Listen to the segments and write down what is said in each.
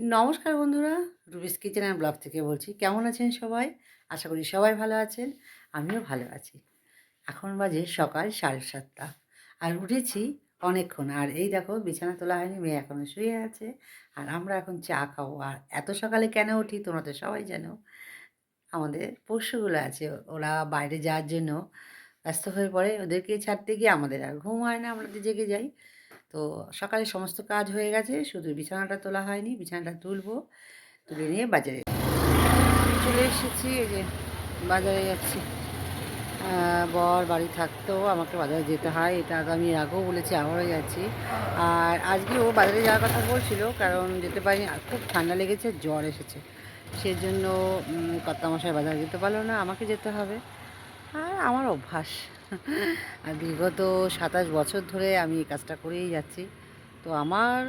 নমস্কার বন্ধুরা, রুবিস kitchen and blog থেকে বলছি, কেমন আছেন সবাই? আশা করি সবাই ভালো আছেন, আমিও ভালো আছি। এখন বাজে সকাল সাড়ে সাতটা, আর উঠেছি অনেকক্ষণ। আর এই দেখো, বিছানা তোলা হয়নি, মেয়ে এখনও শুয়ে আছে, আর আমরা এখন চা খাব। আর এত সকালে কেন উঠি তোমরা তো সবাই জানো। আমাদের পশুগুলো আছে, ওরা বাইরে যাওয়ার জন্য ব্যস্ত হয়ে পড়ে, ওদেরকে ছাড়তে গিয়ে আমাদের আর ঘুম হয় না, আমরা তো জেগে যাই। তো সকালে সমস্ত কাজ হয়ে গেছে, শুধু বিছানাটা তোলা হয়নি, বিছানাটা তুলবো, তুলে নিয়ে বাজারে চলে এসেছি, এই যে বাজারে যাচ্ছি। বর, বাড়ি থাকতেও আমাকে বাজারে যেতে হয়, এটা আমি আগেও বলেছি, আবারও যাচ্ছি। আর আজকে ও বাজারে যাওয়ার কথা বলছিল, কারণ যেতে পারিনি খুব ঠান্ডা লেগেছে, জ্বর এসেছে। সেই জন্য কর্তামশাই বাজারে যেতে পারল না, আমাকে যেতে হবে। আর আমার অভ্যাস। আর বিগত সাতাশ বছর ধরে আমি এই কাজটা করেই যাচ্ছি। তো আমার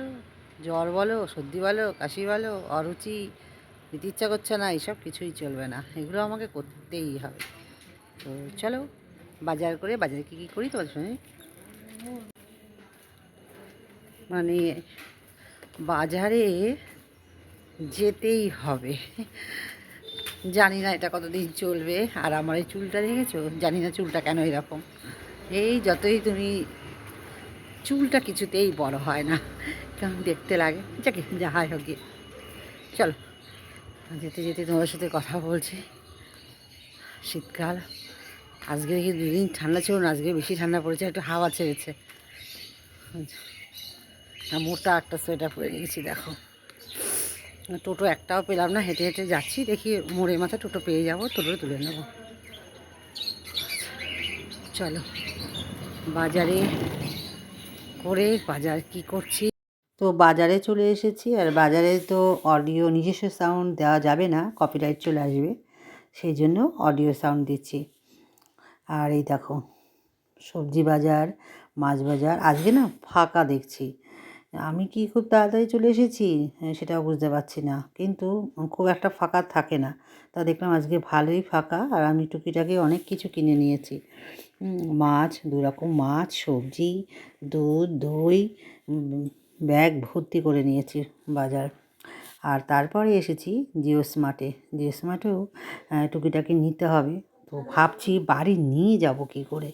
জ্বর বলো, সর্দি বলো, কাশি বলো, অরুচি যেতে ইচ্ছা করছে না, এইসব কিছুই চলবে না। এগুলো আমাকে করতেই হবে। তো চলো, বাজার করে বাজারে কী কী করি তোমাদের সঙ্গে? মানে বাজারে যেতেই হবে। জানি না এটা কতদিন চলবে, আর আমার এই চুলটা দেখেছ? জানি না চুলটা কেন এরকম। এই যতই তুমি, চুলটা কিছুতেই বড় হয় না। কেমন দেখতে লাগে। যাকে, যা হয় হোক গিয়ে। চলো, যেতে যেতে তোমার সাথে কথা বলছি। শীতকাল। আজকে দেখি দুদিন ঠান্ডা ছিল না, আজকে বেশি ঠান্ডা পড়েছে, একটু হাওয়া ছেড়েছে। মোটা একটা সোয়েটার পরে নিয়েছি দেখো। টোটো একটাও পেলাম না, হেঁটে হেঁটে যাচ্ছি, দেখি মোড়ের মাথায় টোটো পেয়ে যাব টোটো তুলে নেব। চলো, বাজারে করে বাজার কি করছি? তো বাজারে চলে এসেছি, আর বাজারে তো অডিও নিজস্ব সাউন্ড দেওয়া যাবে না কপিরাইট চলে আসবে, সেই জন্য অডিও সাউন্ড দিচ্ছি। আর এই দেখো, সবজি বাজার, মাছ বাজার, আজকে না ফাঁকা দেখছি। আমি কি খুব তাড়াতাড়ি চলে এসেছি? সেটাও বুঝতে পারছি না। কিন্তু খুব একটা ফাঁকা থাকে না। তা দেখলাম আজকে ভালোই ফাঁকা আর আমি টুকিটাকে অনেক কিছু কিনে নিয়েছি। মাছ দু রকম মাছ, সবজি, দুধ, দই ব্যাগ ভর্তি করে নিয়েছি বাজার। আর তারপরে এসেছি জিও স্মার্টে জিও স্মার্টেও টুকিটাকে নিতে হবে। তো ভাবছি বাড়ি নিয়ে যাব কি করে?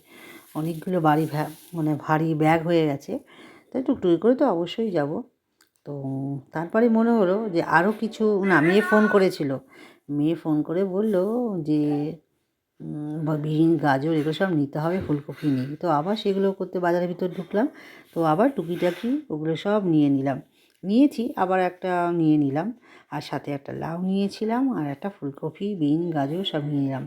অনেকগুলো বাড়ি মানে ভারী ব্যাগ হয়ে গেছে। তাই টুকটুকি করে তো অবশ্যই যাব। তো তারপরে মনে হলো যে আরও কিছু, না, মেয়ে ফোন করেছিল। মেয়ে ফোন করে বলল যে বিন গাজর, এগুলো সব নিতে হবে, ফুলকপি নেই তো আবার সেগুলো করতে বাজারের ভিতর ঢুকলাম। তো আবার টুকিটাকি ওগুলো সব নিয়ে নিলাম। নিয়েছি, আবার একটা নিয়ে নিলাম। আর সাথে একটা লাউ নিয়েছিলাম আর একটা ফুলকপি, বিন, গাজর সব নিয়ে নিলাম।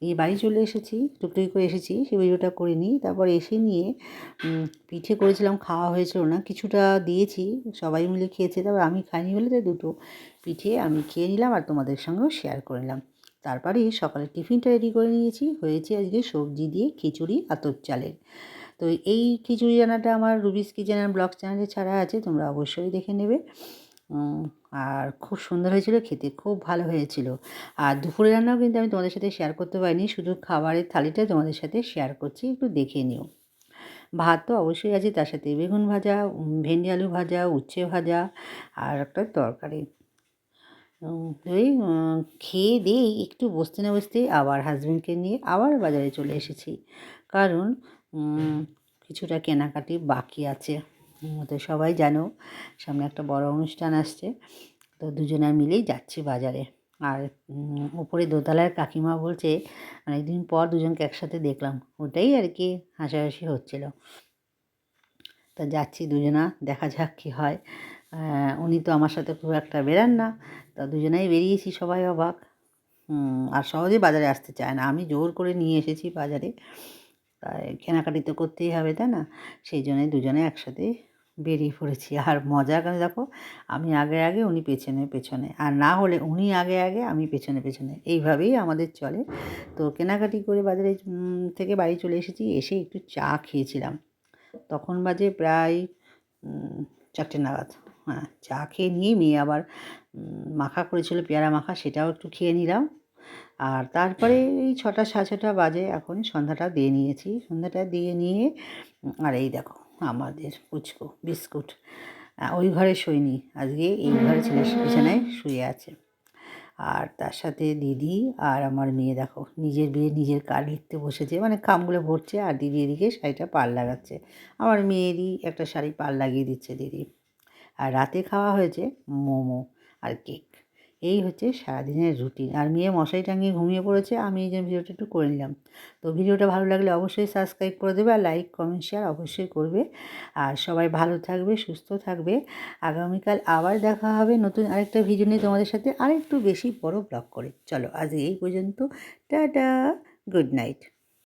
নিয়ে বাড়ি চলে এসেছি, টুকটুকি করে এসেছি সে ভিডিওটা করে নিই। তারপর এসে নিয়ে পিঠে করেছিলাম, খাওয়া হয়েছিল না, কিছুটা দিয়েছি, সবাই মিলে খেয়েছে, তারপর আমি খাইনি বলে তাই দুটো পিঠে আমি খেয়ে নিলাম আর তোমাদের সঙ্গেও শেয়ার করে নিলাম। তারপরে সকালে টিফিনটা রেডি করে নিয়েছি, হয়েছে আজকে সবজি দিয়ে খিচুড়ি আতপ চালের। তো এই খিচুড়ি রান্নাটা আমার রুবিস কিচেন অ্যান্ড ব্লগ চ্যানেলে ছাড়া আছে, তোমরা অবশ্যই দেখে নেবে। আর খুব সুন্দর হয়েছিল খেতে, খুব ভালো হয়েছিল। আর দুপুরে রান্নাও কিন্তু আমি তোমাদের সাথে শেয়ার করতে পারিনি, শুধু খাবারের থালিটা তোমাদের সাথে শেয়ার করছি, একটু দেখে নিও। ভাত তো অবশ্যই আছে, তার সাথে বেগুন ভাজা ভেন্ডি আলু ভাজা, উচ্ছে ভাজা, আর একটা তরকারি। ওই খেয়ে দিয়েই একটু বসতে না বসতে আবার হাজব্যান্ডকে নিয়ে আবার বাজারে চলে এসেছি। কারণ কিছুটা কেনাকাটি বাকি আছে। তো সবাই জানো, সামনে একটা বড় অনুষ্ঠান আসছে। তো দুজনে মিলেই যাচ্ছি বাজারে। আর উপরে দোতলার কাকিমা বলছে অনেকদিন পর দুজনকে একসাথে দেখলাম। ওটাই আর কি হাসাহাসি হচ্ছিল। তা যাচ্ছি দুজনা, দেখা যাক কী হয়। উনি তো আমার সাথে খুব একটা বেরান না। তা দুজনেই বেরিয়েছি, সবাই অবাক। আর সহজে বাজারে আসতে চায় না। আমি জোর করে নিয়ে এসেছি বাজারে। তাই কেনাকাটি তো করতেই হবে, তাই না? সেই জন্যই দুজনে একসাথে বেরিয়ে পড়েছি। আর মজা করে দেখো, আমি আগে আগে উনি পেছনে পেছনে। আর না হলে উনি আগে আগে, আমি পেছনে পেছনে। এইভাবেই আমাদের চলে। তো কেনাকাটি করে বাজারে থেকে বাড়ি চলে এসেছি। এসে একটু চা খেয়েছিলাম। তখন বাজে প্রায় চারটে নাগাদ। হ্যাঁ চা খেয়ে নিয়ে মেয়ে আবার মাখা করেছিল, পেয়ারা মাখা, সেটাও একটু খেয়ে নিলাম। আর তারপরে এই ছটা, সাড়ে ছটা বাজে এখন সন্ধ্যাটা দিয়ে নিয়েছি। সন্ধ্যাটা দিয়ে নিয়ে আর এই দেখো আমাদের পুচকো, বিস্কুট। ওই ঘরে শোয়নি। আজকে এই ঘরে ছেলের বিছানায় শুয়ে আছে। আর তার সাথে দিদি আর আমার মেয়ে, দেখো, নিজের বিয়ে নিজের কাজ লিখতে বসেছে। মানে কামগুলো ভরছে আর দিদি এদিকে শাড়িটা পাল লাগাচ্ছে। আমার মেয়েরই একটা শাড়ি পাল লাগিয়ে দিচ্ছে দিদি। আর রাতে খাওয়া হয়েছে মোমো আর কেক। এই হচ্ছে সারাদিনের রুটিন। আর মেয়ে মশারি টাঙিয়ে ঘুমিয়ে পড়েছে, আমি এই জন্য ভিডিওটা একটু করে নিলাম। তো ভিডিওটা ভালো লাগলে অবশ্যই সাবস্ক্রাইব করে দেবে আর লাইক কমেন্ট শেয়ার অবশ্যই করবে। আর সবাই ভালো থাকবে, সুস্থ থাকবে। আগামীকাল আবার দেখা হবে নতুন আরেকটা ভিডিও নিয়ে তোমাদের সাথে আরেকটু বেশি বড় ব্লগ করে। চলো আজ এই পর্যন্ত। Tata good night